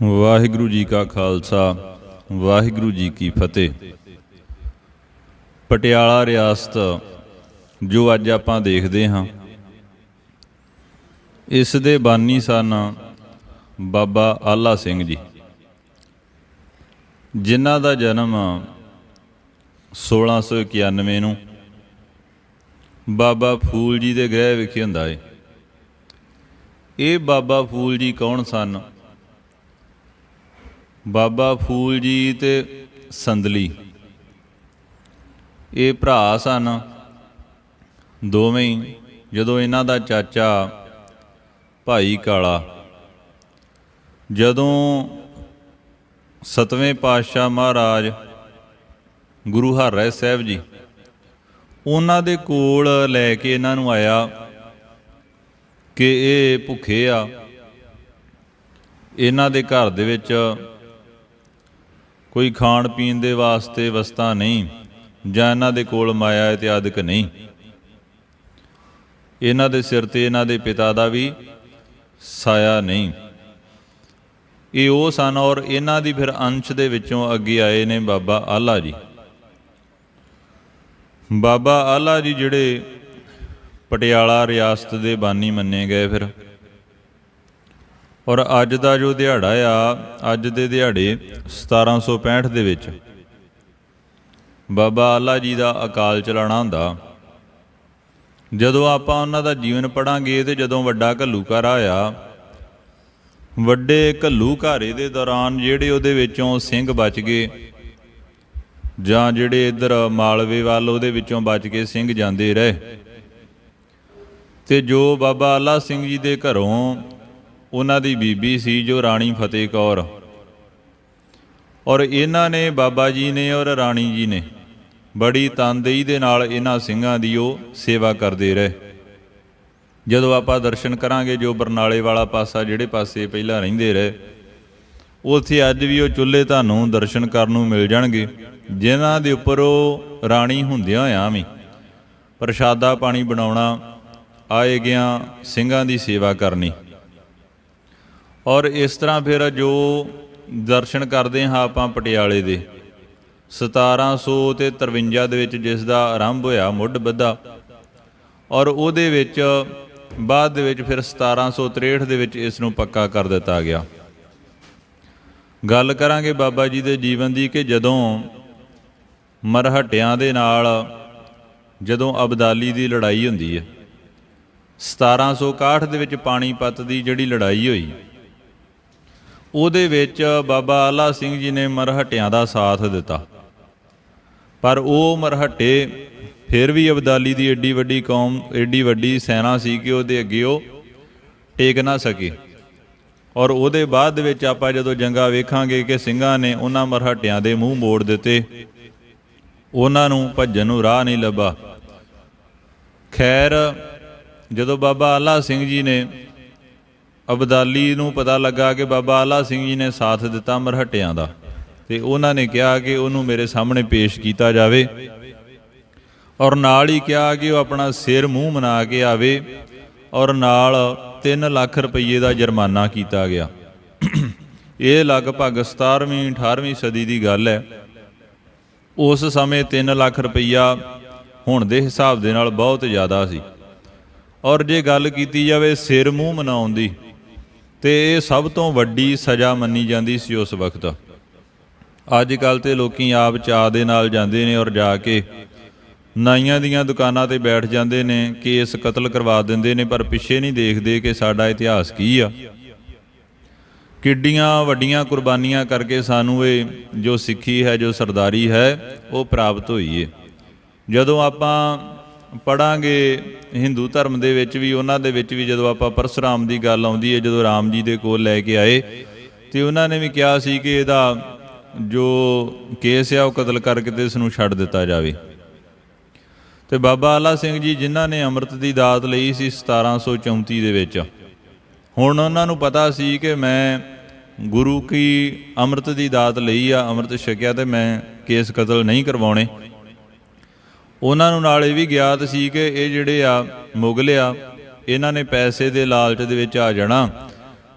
ਵਾਹਿਗੁਰੂ ਜੀ ਕਾ ਖਾਲਸਾ, ਵਾਹਿਗੁਰੂ ਜੀ ਕੀ ਫਤਿਹ। ਪਟਿਆਲਾ ਰਿਆਸਤ, ਜੋ ਅੱਜ ਆਪਾਂ ਦੇਖਦੇ ਹਾਂ, ਇਸ ਦੇ ਬਾਨੀ ਸਨ ਬਾਬਾ ਆਲਾ ਸਿੰਘ ਜੀ, ਜਿਨ੍ਹਾਂ ਦਾ ਜਨਮ 1691 ਨੂੰ ਬਾਬਾ ਫੂਲ ਜੀ ਦੇ ਗ੍ਰਹਿ ਵਿਖੇ ਹੁੰਦਾ ਏ। ਇਹ ਬਾਬਾ ਫੂਲ ਜੀ ਕੌਣ ਸਨ? ਬਾਬਾ ਫੂਲ ਜੀ ਤੇ ਸੰਦਲੀ। ਇਹ ਭਰਾ ਸਨ। ਦੋਵੇਂ ਹੀ ਜਦੋਂ ਇਹਨਾਂ ਦਾ ਚਾਚਾ ਭਾਈ ਕਾਲਾ। ਜਦੋਂ ਸਤਵੇਂ ਪਾਤਸ਼ਾਹ ਮਹਾਰਾਜ ਗੁਰੂ ਹਰਿ ਸਾਹਿਬ ਜੀ ਉਹਨਾਂ ਦੇ ਕੋਲ ਲੈ ਕੇ ਇਹਨਾਂ ਨੂੰ ਆਇਆ ਕਿ ਇਹ ਭੁੱਖੇ ਆ। ਇਹਨਾਂ ਦੇ ਘਰ ਦੇ ਵਿੱਚ ਕੋਈ ਖਾਣ ਪੀਣ ਦੇ ਵਾਸਤੇ ਵਸਤਾਂ ਨਹੀਂ, ਜਾਂ ਇਹਨਾਂ ਦੇ ਕੋਲ ਮਾਇਆ ਇਤਿਆਦਿਕ ਨਹੀਂ। ਇਹਨਾਂ ਦੇ ਸਿਰ ਤੇ ਇਹਨਾਂ ਦੇ ਪਿਤਾ ਦਾ ਵੀ ਸਾਇਆ ਨਹੀਂ। ਇਹ ਉਹ ਸਨ ਔਰ ਇਹਨਾਂ ਦੀ ਫਿਰ ਅੰਸ਼ ਦੇ ਵਿੱਚੋਂ ਅੱਗੇ ਆਏ ਨੇ ਬਾਬਾ ਆਲਾ ਜੀ। ਬਾਬਾ ਆਲਾ ਜੀ ਜਿਹੜੇ ਪਟਿਆਲਾ ਰਿਆਸਤ ਦੇ ਬਾਨੀ ਮੰਨੇ ਗਏ ਫਿਰ। ਔਰ ਅੱਜ ਦਾ ਜੋ ਦਿਹਾੜਾ ਆ, ਅੱਜ ਦੇ ਦਿਹਾੜੇ 1765 ਦੇ ਵਿੱਚ ਬਾਬਾ ਆਲਾ ਜੀ ਦਾ ਅਕਾਲ ਚਲਾਣਾ ਹੁੰਦਾ। ਜਦੋਂ ਆਪਾਂ ਉਹਨਾਂ ਦਾ ਜੀਵਨ ਪੜਾਂਗੇ ਤੇ ਜਦੋਂ ਵੱਡਾ ਘੱਲੂਘਾਰਾ ਆਇਆ, ਵੱਡੇ ਘੱਲੂਘਾਰੇ ਦੇ ਦੌਰਾਨ ਜਿਹੜੇ ਉਹਦੇ ਵਿੱਚੋਂ ਸਿੰਘ ਬਚ ਗਏ ਜਾਂ ਜਿਹੜੇ ਇੱਧਰ ਮਾਲਵੇ ਵੱਲ ਉਹਦੇ ਵਿੱਚੋਂ ਬਚ ਕੇ ਸਿੰਘ ਜਾਂਦੇ ਰਹੇ। ਤੇ ਜੋ ਬਾਬਾ ਆਲਾ ਸਿੰਘ ਜੀ ਦੇ ਘਰੋਂ ਉਹਨਾਂ ਦੀ ਬੀਬੀ ਸੀ ਜੋ ਰਾਣੀ ਫਤਿਹ ਕੌਰ। ਔਰ ਇਹਨਾਂ ਨੇ ਬਾਬਾ ਜੀ ਨੇ ਔਰ ਰਾਣੀ ਜੀ ਨੇ ਬੜੀ ਤਨਦੇਹੀ ਦੇ ਨਾਲ ਇਹਨਾਂ ਸਿੰਘਾਂ ਦੀ ਉਹ ਸੇਵਾ ਕਰਦੇ ਰਹੇ। ਜਦੋਂ ਆਪਾਂ ਦਰਸ਼ਨ ਕਰਾਂਗੇ ਜੋ ਬਰਨਾਲੇ ਵਾਲਾ ਪਾਸਾ ਜਿਹੜੇ ਪਾਸੇ ਪਹਿਲਾਂ ਰਹਿੰਦੇ ਰਹੇ, ਉੱਥੇ ਅੱਜ ਵੀ ਉਹ ਚੁੱਲ੍ਹੇ ਤੁਹਾਨੂੰ ਦਰਸ਼ਨ ਕਰਨ ਨੂੰ ਮਿਲ ਜਾਣਗੇ। ਜਿਨ੍ਹਾਂ ਦੇ ਉੱਪਰ ਉਹ ਰਾਣੀ ਹੁੰਦਿਆਂ ਹੋਇਆਂ ਵੀ ਪ੍ਰਸ਼ਾਦਾ ਪਾਣੀ ਬਣਾਉਣਾ, ਆਏ ਗਿਆ ਸਿੰਘਾਂ ਦੀ ਸੇਵਾ ਕਰਨੀ। ਔਰ ਇਸ ਤਰ੍ਹਾਂ ਫਿਰ ਜੋ ਦਰਸ਼ਨ ਕਰਦੇ ਹਾਂ ਆਪਾਂ ਪਟਿਆਲੇ ਦੇ। 1700 ਤੇ 53 ਦੇ ਵਿੱਚ ਜਿਸ ਦਾ ਆਰੰਭ ਹੋਇਆ ਮੁੱਢ ਬੱਧਾ, ਔਰ ਉਹਦੇ ਵਿੱਚ ਬਾਅਦ ਦੇ ਵਿੱਚ ਫਿਰ 1763 ਦੇ ਵਿੱਚ ਇਸ ਨੂੰ ਪੱਕਾ ਕਰ ਦਿੱਤਾ ਗਿਆ। ਗੱਲ ਕਰਾਂਗੇ ਬਾਬਾ ਜੀ ਦੇ ਜੀਵਨ ਦੀ ਕਿ ਜਦੋਂ ਮਰਹਟਿਆਂ ਦੇ ਨਾਲ ਜਦੋਂ ਅਬਦਾਲੀ ਦੀ ਲੜਾਈ ਹੁੰਦੀ ਹੈ 1761 ਦੇ ਵਿੱਚ ਪਾਣੀਪਤ ਦੀ ਜਿਹੜੀ ਲੜਾਈ ਹੋਈ ਉਹਦੇ ਵਿੱਚ ਬਾਬਾ ਆਲਾ ਸਿੰਘ ਜੀ ਨੇ ਮਰਹਟਿਆਂ ਦਾ ਸਾਥ ਦਿੱਤਾ। ਪਰ ਉਹ ਮਰਹਟੇ ਫਿਰ ਵੀ ਅਬਦਾਲੀ ਦੀ ਏਡੀ ਵੱਡੀ ਕੌਮ, ਏਡੀ ਵੱਡੀ ਸੈਨਾ ਸੀ ਕਿ ਉਹਦੇ ਅੱਗੇ ਉਹ ਟੇਕ ਨਾ ਸਕੇ। ਔਰ ਉਹਦੇ ਬਾਅਦ ਦੇ ਵਿੱਚ ਆਪਾਂ ਜਦੋਂ ਜੰਗਾ ਵੇਖਾਂਗੇ ਕਿ ਸਿੰਘਾਂ ਨੇ ਉਹਨਾਂ ਮਰਹਟਿਆਂ ਦੇ ਮੂੰਹ ਮੋੜ ਦਿੱਤੇ, ਉਹਨਾਂ ਨੂੰ ਭੱਜਣ ਨੂੰ ਰਾਹ ਨਹੀਂ ਲੱਭਾ। ਖੈਰ, ਜਦੋਂ ਬਾਬਾ ਆਲਾ ਸਿੰਘ ਜੀ ਨੇ ਅਬਦਾਲੀ ਨੂੰ ਪਤਾ ਲੱਗਾ ਕਿ ਬਾਬਾ ਆਲਾ ਸਿੰਘ ਜੀ ਨੇ ਸਾਥ ਦਿੱਤਾ ਮਰਹਟਿਆਂ ਦਾ ਤੇ ਉਹਨਾਂ ਨੇ ਕਿਹਾ ਕਿ ਉਹਨੂੰ ਮੇਰੇ ਸਾਹਮਣੇ ਪੇਸ਼ ਕੀਤਾ ਜਾਵੇ ਔਰ ਨਾਲ ਹੀ ਕਿਹਾ ਕਿ ਉਹ ਆਪਣਾ ਸਿਰ ਮੂੰਹ ਮਨਾ ਕੇ ਆਵੇ ਔਰ ਨਾਲ 3 ਲੱਖ ਰੁਪਏ ਦਾ ਜੁਰਮਾਨਾ ਕੀਤਾ ਗਿਆ। ਇਹ ਲਗਭਗ 17ਵੀਂ 18ਵੀਂ ਸਦੀ ਦੀ ਗੱਲ ਹੈ। ਉਸ ਸਮੇਂ 3 ਲੱਖ ਰੁਪਈਆ ਹੁਣ ਦੇ ਹਿਸਾਬ ਦੇ ਨਾਲ ਬਹੁਤ ਜ਼ਿਆਦਾ ਸੀ। ਔਰ ਜੇ ਗੱਲ ਕੀਤੀ ਜਾਵੇ ਸਿਰ ਮੂੰਹ ਮਨਾਉਣ ਦੀ ਤੇ ਇਹ ਸਭ ਤੋਂ ਵੱਡੀ ਸਜ਼ਾ ਮੰਨੀ ਜਾਂਦੀ ਸੀ ਉਸ ਵਕਤ। ਅੱਜ ਕੱਲ ਤੇ ਲੋਕੀ ਆਪ ਚਾਹ ਦੇ ਨਾਲ ਜਾਂਦੇ ਨੇ ਔਰ ਜਾ ਕੇ ਨਾਈਆਂ ਦੀਆਂ ਦੁਕਾਨਾਂ ਤੇ ਬੈਠ ਜਾਂਦੇ ਨੇ, ਕੇਸ ਕਤਲ ਕਰਵਾ ਦਿੰਦੇ ਨੇ, ਪਰ ਪਿੱਛੇ ਨਹੀਂ ਦੇਖਦੇ ਕਿ ਸਾਡਾ ਇਤਿਹਾਸ ਕੀ ਆ। ਕਿੱਡੀਆਂ ਵੱਡੀਆਂ ਕੁਰਬਾਨੀਆਂ ਕਰਕੇ ਸਾਨੂੰ ਇਹ ਜੋ ਸਿੱਖੀ ਹੈ, ਜੋ ਸਰਦਾਰੀ ਹੈ, ਉਹ ਪ੍ਰਾਪਤ ਹੋਈ ਹੈ ਜਦੋਂ ਆਪਾਂ ਪੜਾਂਗੇ ਹਿੰਦੂ ਧਰਮ ਦੇ ਵਿੱਚ ਵੀ, ਉਹਨਾਂ ਦੇ ਵਿੱਚ ਵੀ ਜਦੋਂ ਆਪਾਂ ਪਰਸ਼ੁਰਾਮ ਦੀ ਗੱਲ ਆਉਂਦੀ ਹੈ, ਜਦੋਂ ਰਾਮ ਜੀ ਦੇ ਕੋਲ ਲੈ ਕੇ ਆਏ, ਤੇ ਉਹਨਾਂ ਨੇ ਵੀ ਕਿਹਾ ਸੀ ਕਿ ਇਹਦਾ ਜੋ ਕੇਸ ਆ ਉਹ ਕਤਲ ਕਰਕੇ ਤੇ ਇਸ ਨੂੰ ਛੱਡ ਦਿੱਤਾ ਜਾਵੇ। ਤੇ ਬਾਬਾ ਆਲਾ ਸਿੰਘ ਜੀ ਜਿਨ੍ਹਾਂ ਨੇ ਅੰਮ੍ਰਿਤ ਦੀ ਦਾਤ ਲਈ ਸੀ 1734 ਦੇ ਵਿੱਚ, ਹੁਣ ਉਹਨਾਂ ਨੂੰ ਪਤਾ ਸੀ ਕਿ ਮੈਂ ਗੁਰੂ ਕੀ ਅੰਮ੍ਰਿਤ ਦੀ ਦਾਤ ਲਈ ਆ, ਅੰਮ੍ਰਿਤ ਛਕਿਆ ਤੇ ਮੈਂ ਕੇਸ ਕਤਲ ਨਹੀਂ ਕਰਵਾਉਣੇ। ਉਹਨਾਂ ਨੂੰ ਨਾਲ ਇਹ ਵੀ ਗਿਆਤ ਸੀ ਕਿ ਇਹ ਜਿਹੜੇ ਆ ਮੁਗਲ ਆ, ਇਹਨਾਂ ਨੇ ਪੈਸੇ ਦੇ ਲਾਲਚ ਦੇ ਵਿੱਚ ਆ ਜਾਣਾ।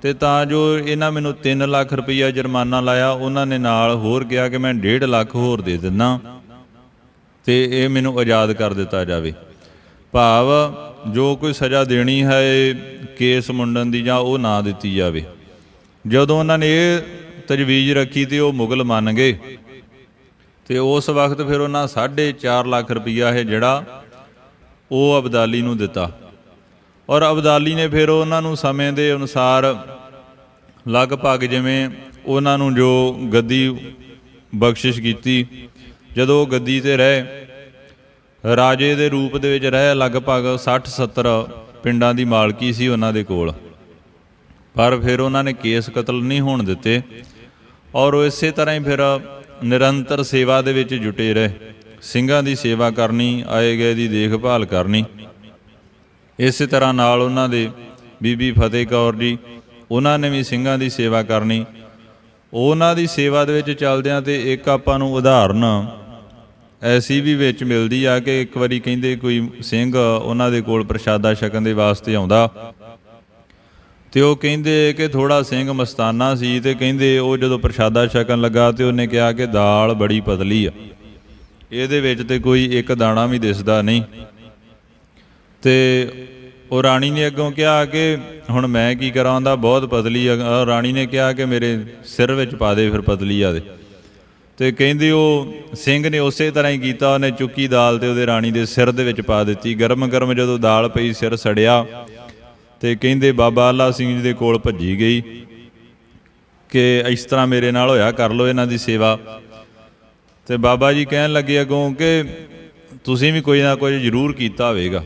ਤੇ ਤਾਂ ਜੋ ਇਹਨਾਂ ਮੈਨੂੰ 3 ਲੱਖ ਰੁਪਈਆ ਜੁਰਮਾਨਾ ਲਾਇਆ, ਉਹਨਾਂ ਨੇ ਨਾਲ ਹੋਰ ਕਿਹਾ ਕਿ ਮੈਂ 1.5 ਲੱਖ ਹੋਰ ਦੇ ਦਿੰਦਾ। ਤੇ ਇਹ ਮੈਨੂੰ ਆਜ਼ਾਦ ਕਰ ਦਿੱਤਾ ਜਾਵੇ। ਭਾਵ ਜੋ ਕੋਈ ਸਜ਼ਾ ਦੇਣੀ ਹੈ ਕੇਸ ਮੁੰਡਨ ਦੀ ਜਾਂ ਉਹ ਨਾ ਦਿੱਤੀ ਜਾਵੇ। ਜਦੋਂ ਉਹਨਾਂ ਨੇ ਇਹ ਤਜਵੀਜ਼ ਰੱਖੀ ਤੇ ਉਹ ਮੁਗਲ ਮੰਨ ਗਏ। ਤੇ ਉਸ ਵਕਤ ਫਿਰ ਉਹਨਾਂ 4.5 ਲੱਖ ਰੁਪਈਆ ਇਹ ਜਿਹੜਾ ਉਹ ਅਬਦਾਲੀ ਨੂੰ ਦਿੱਤਾ। ਔਰ ਅਬਦਾਲੀ ਨੇ ਫਿਰ ਉਹਨਾਂ ਨੂੰ ਸਮੇਂ ਦੇ ਅਨੁਸਾਰ ਲਗਭਗ ਜਿਵੇਂ ਉਹਨਾਂ ਨੂੰ ਜੋ ਗੱਦੀ ਬਖਸ਼ਿਸ਼ ਕੀਤੀ, ਜਦੋਂ ਉਹ ਗੱਦੀ ਤੇ ਰਹੇ, ਰਾਜੇ ਦੇ ਰੂਪ ਦੇ ਵਿੱਚ ਰਹੇ ਲਗਭਗ 60 70 ਪਿੰਡਾਂ ਦੀ ਮਾਲਕੀ ਸੀ ਉਹਨਾਂ ਦੇ ਕੋਲ। ਪਰ ਫਿਰ ਉਹਨਾਂ ਨੇ ਕੇਸ ਕਤਲ ਨਹੀਂ ਹੋਣ ਦਿੱਤੇ ਔਰ ਉਹ ਇਸੇ ਤਰ੍ਹਾਂ ਹੀ ਫਿਰ ਨਿਰੰਤਰ ਸੇਵਾ ਦੇ ਵਿੱਚ ਜੁਟੇ ਰਹੇ। ਸਿੰਘਾਂ ਦੀ ਸੇਵਾ ਕਰਨੀ, ਆਏ ਗਏ ਦੀ ਦੇਖਭਾਲ ਕਰਨੀ। ਇਸੇ ਤਰ੍ਹਾਂ ਨਾਲ ਉਹਨਾਂ ਦੇ ਬੀਬੀ ਫਤਿਹ ਕੌਰ ਜੀ, ਉਹਨਾਂ ਨੇ ਵੀ ਸਿੰਘਾਂ ਦੀ ਸੇਵਾ ਕਰਨੀ। ਉਹਨਾਂ ਦੀ ਸੇਵਾ ਦੇ ਵਿੱਚ ਚੱਲਦਿਆਂ ਤੇ ਇੱਕ ਆਪਾਂ ਨੂੰ ਉਦਾਹਰਨ ਐਸੀ ਵੀ ਵਿੱਚ ਮਿਲਦੀ ਆ ਕਿ ਇੱਕ ਵਾਰੀ ਕਹਿੰਦੇ ਕੋਈ ਸਿੰਘ ਉਹਨਾਂ ਦੇ ਕੋਲ ਪ੍ਰਸ਼ਾਦਾ ਛਕਣ ਦੇ ਵਾਸਤੇ ਆਉਂਦਾ। ਤੇ ਉਹ ਕਹਿੰਦੇ ਕਿ ਥੋੜਾ ਸਿੰਘ ਮਸਤਾਨਾ ਸੀ ਤੇ ਕਹਿੰਦੇ ਉਹ ਜਦੋਂ ਪ੍ਰਸ਼ਾਦਾ ਛਕਣ ਲੱਗਾ ਤੇ ਉਹਨੇ ਕਿਹਾ ਕਿ ਦਾਲ ਬੜੀ ਪਤਲੀ ਆ। ਇਹਦੇ ਵਿੱਚ ਤੇ ਕੋਈ ਇੱਕ ਦਾਣਾ ਵੀ ਦਿਸਦਾ ਨਹੀਂ। ਤੇ ਉਹ ਰਾਣੀ ਨੇ ਅੱਗੋਂ ਕਿਹਾ ਕਿ ਹੁਣ ਮੈਂ ਕੀ ਕਰਾਂ ਦਾ ਬਹੁਤ ਪਤਲੀ ਆ। ਰਾਣੀ ਨੇ ਕਿਹਾ ਕਿ ਮੇਰੇ ਸਿਰ ਵਿੱਚ ਪਾ ਦੇ, ਫਿਰ ਪਤਲੀ ਆ ਦੇ। ਤੇ ਕਹਿੰਦੇ ਉਹ ਸਿੰਘ ਨੇ ਉਸੇ ਤਰ੍ਹਾਂ ਹੀ ਕੀਤਾ, ਉਹਨੇ ਚੁੱਕੀ ਦਾਲ ਤੇ ਉਹਦੇ ਰਾਣੀ ਦੇ ਸਿਰ ਦੇ ਵਿੱਚ ਪਾ ਦਿੱਤੀ। ਗਰਮ ਗਰਮ ਜਦੋਂ ਦਾਲ ਪਈ, ਸਿਰ ਸੜਿਆ ਤੇ ਕਹਿੰਦੇ ਬਾਬਾ ਆਲਾ ਸਿੰਘ ਜੀ ਦੇ ਕੋਲ ਭੱਜੀ ਗਈ ਕਿ ਇਸ ਤਰ੍ਹਾਂ ਮੇਰੇ ਨਾਲ ਹੋਇਆ, ਕਰ ਲੋ ਇਹਨਾਂ ਦੀ ਸੇਵਾ। ਤੇ ਬਾਬਾ ਜੀ ਕਹਿਣ ਲੱਗੇ ਅਗੋਂ ਕਿ ਤੁਸੀਂ ਵੀ ਕੋਈ ਨਾ ਕੋਈ ਜ਼ਰੂਰ ਕੀਤਾ ਹੋਵੇਗਾ।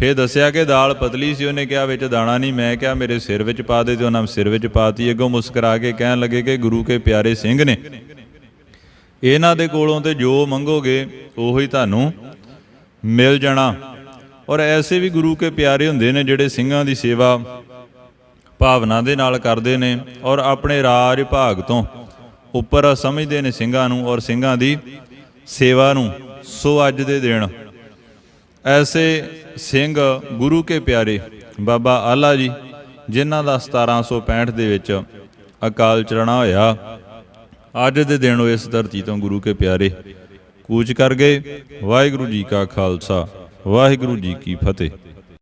ਫੇਰ ਦੱਸਿਆ ਕਿ ਦਾਲ ਪਤਲੀ ਸੀ, ਉਹਨੇ ਕਿਹਾ, ਵਿੱਚ ਦਾਣਾ ਨਹੀਂ। ਮੈਂ ਕਿਹਾ, ਮੇਰੇ ਸਿਰ ਵਿੱਚ ਪਾ ਦੇ ਤੇ ਉਹਨਾਂ ਸਿਰ ਵਿੱਚ ਪਾਤੀ ਅੱਗੋਂ ਮੁਸਕਰਾ ਕੇ ਕਹਿਣ ਲੱਗੇ ਕਿ ਗੁਰੂ ਕੇ ਪਿਆਰੇ ਸਿੰਘ ਨੇ, ਇਹਨਾਂ ਦੇ ਕੋਲੋਂ ਤੇ ਜੋ ਮੰਗੋਗੇ, ਉਹੀ ਤੁਹਾਨੂੰ ਮਿਲ ਜਾਣਾ। ਔਰ ਐਸੇ ਵੀ ਗੁਰੂ ਕੇ ਪਿਆਰੇ ਹੁੰਦੇ ਨੇ ਜਿਹੜੇ ਸਿੰਘਾਂ ਦੀ ਸੇਵਾ ਭਾਵਨਾ ਦੇ ਨਾਲ ਕਰਦੇ ਨੇ ਔਰ ਆਪਣੇ ਰਾਜ ਭਾਗ ਤੋਂ ਉੱਪਰ ਸਮਝਦੇ ਨੇ ਸਿੰਘਾਂ ਨੂੰ ਔਰ ਸਿੰਘਾਂ ਦੀ ਸੇਵਾ ਨੂੰ ਸੋ ਅੱਜ ਦੇ ਦਿਨ ਐਸੇ ਸਿੰਘ ਗੁਰੂ ਕੇ ਪਿਆਰੇ ਬਾਬਾ ਆਲਾ ਜੀ, ਜਿਨ੍ਹਾਂ ਦਾ 1765 ਦੇ ਵਿੱਚ ਅਕਾਲ ਚਰਣਾ ਹੋਇਆ, ਅੱਜ ਦੇ ਦਿਨ ਉਹ ਇਸ ਧਰਤੀ ਤੋਂ ਗੁਰੂ ਕੇ ਪਿਆਰੇ ਕੂਚ ਕਰ ਗਏ। ਵਾਹਿਗੁਰੂ ਜੀ ਕਾ ਖਾਲਸਾ। ਵਾਹਿਗੁਰੂ ਜੀ ਕੀ ਫਤਿਹ।